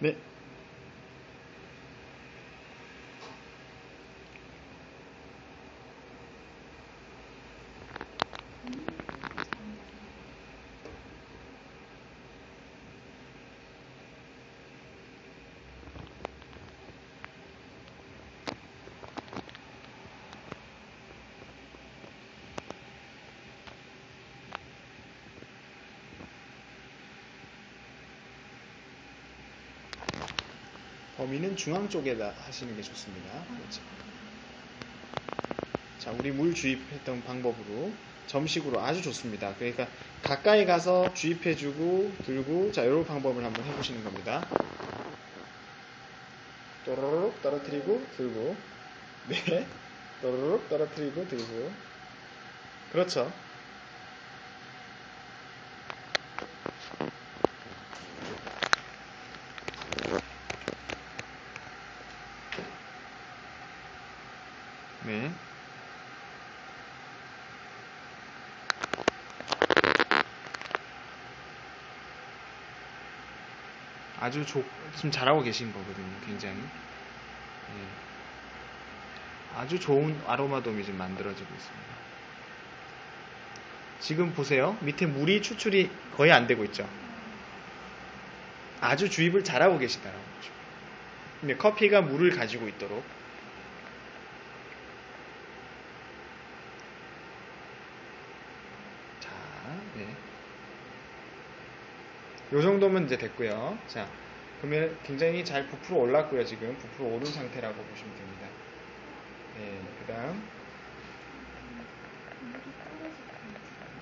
네. 범위는 중앙 쪽에다 하시는 게 좋습니다. 그렇죠. 자, 우리 물 주입했던 방법으로 점식으로 아주 좋습니다. 그러니까 가까이 가서 주입해주고 들고 자, 이런 방법을 한번 해보시는 겁니다. 또르륵 떨어뜨리고 들고 네, 또르륵 떨어뜨리고 들고 그렇죠. 네. 아주 조, 지금 잘하고 계신 거거든요, 굉장히. 예. 아주 좋은 아로마돔이 지금 만들어지고 있습니다. 지금 보세요. 밑에 물이 추출이 거의 안 되고 있죠. 아주 주입을 잘하고 계시다라고. 근데 커피가 물을 가지고 있도록 자, 네. 요 정도면 이제 됐고요. 자, 그러면 굉장히 잘 부풀어 올랐고요. 지금 부풀어 오른 상태라고 보시면 됩니다. 네, 그 다음.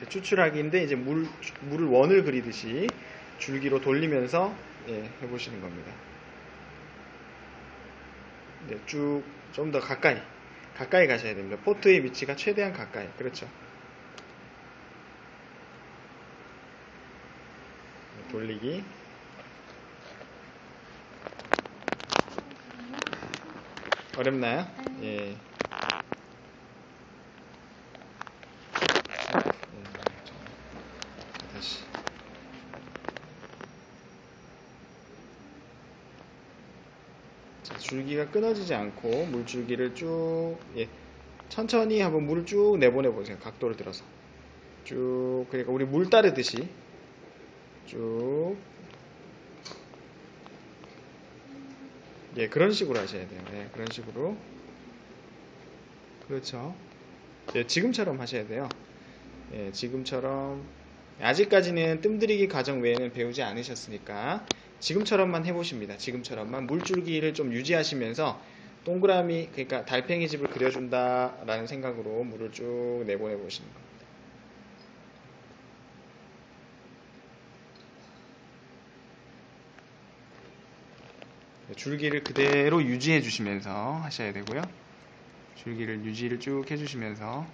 추출하기인데 이제 물, 물을 원을 그리듯이 줄기로 돌리면서 예, 해보시는 겁니다. 네, 쭉좀 더 가까이 가까이 가셔야 됩니다. 포트의 위치가 최대한 가까이 그렇죠. 돌리기 어렵나요? 예. 자, 예, 자, 다시. 자, 줄기가 끊어지지 않고 물줄기를 쭉 예, 천천히 한번 물을 쭉 내보내 보세요. 각도를 들어서 쭉 그러니까 우리 물 따르듯이 쭉 예, 그런 식으로 하셔야 돼요. 예, 그런 식으로 그렇죠. 예, 지금처럼 하셔야 돼요. 예, 지금처럼 아직까지는 뜸들이기 과정 외에는 배우지 않으셨으니까 지금처럼만 해보십니다. 지금처럼만 물줄기를 좀 유지하시면서 동그라미 그러니까 달팽이 집을 그려준다라는 생각으로 물을 쭉 내보내 보시는 겁니다. 줄기를 그대로 유지해 주시면서 하셔야 되고요. 줄기를 유지를 쭉 해주시면서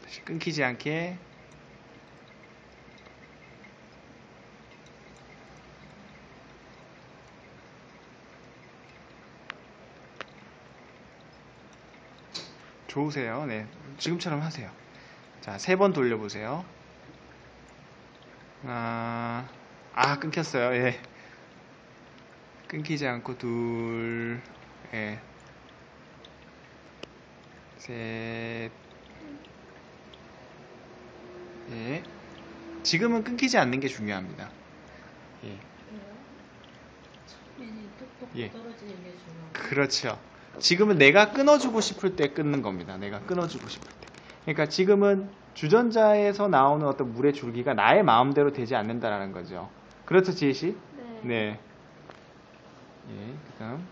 다시 끊기지 않게 좋으세요. 네. 지금처럼 하세요. 자, 세 번 돌려보세요. 아, 아, 끊겼어요. 예. 끊기지 않고 둘, 예. 셋, 예. 지금은 끊기지 않는 게 중요합니다. 예. 예. 그렇죠. 지금은 내가 끊어주고 싶을 때 끊는 겁니다. 내가 끊어주고 싶을 때. 그러니까 지금은 주전자에서 나오는 어떤 물의 줄기가 나의 마음대로 되지 않는다라는 거죠. 그렇죠, 지혜 씨? 네. 네. 예, 그 다음.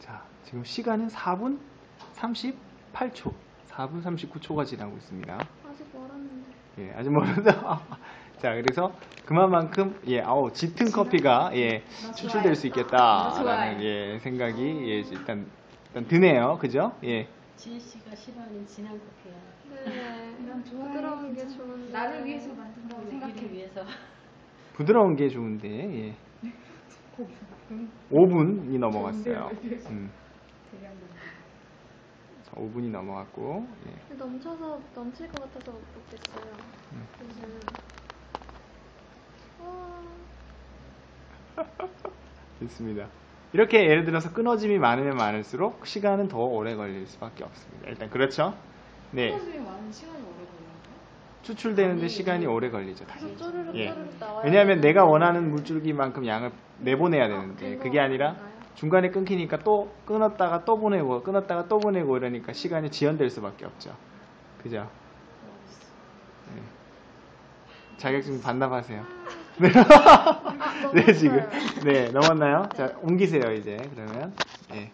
자, 지금 시간은 4분 38초. 4분 39초가 지나고 있습니다. 아직 멀었는데. 예, 아직 멀어서. 자, 그래서 그만큼 예, 아우 짙은 커피가 예 추출될 수 있겠다라는. 예 생각이 예 일단 일단 드네요, 그죠? 예, 지혜 씨가 싫어하는 진한 커피야. 네. 난. 부드러운 게. 좋은데. 나를 위해서 만든다고 우리를 생각해. 위해서 부드러운 게 좋은데 예. 5분이 넘어갔어요. 음, 자, 5분이 넘어갔고 예. 넘쳐서 넘칠 것 같아서 못 먹겠어요. 음. 요즘. 와. 좋습니다. 이렇게 예를 들어서 끊어짐이 많으면 많을수록 시간은 더 오래 걸릴 수밖에 없습니다. 일단 그렇죠? 네, 끊어짐이 많은 시간이 오래 걸려요. 추출되는데 시간이 오래 걸리죠. 계속 쪼르륵 예. 쪼르륵. 왜냐하면 내가 원하는 물줄기만큼 양을 내보내야 되는데 그게 아니라 중간에 끊기니까 또 끊었다가 또 보내고 끊었다가 또 보내고 이러니까 시간이 지연될 수밖에 없죠. 그죠? 네. 자격증 반납하세요. 네. 아, 네, 지금. 네, 넘었나요? 자, 옮기세요, 이제. 그러면. 예.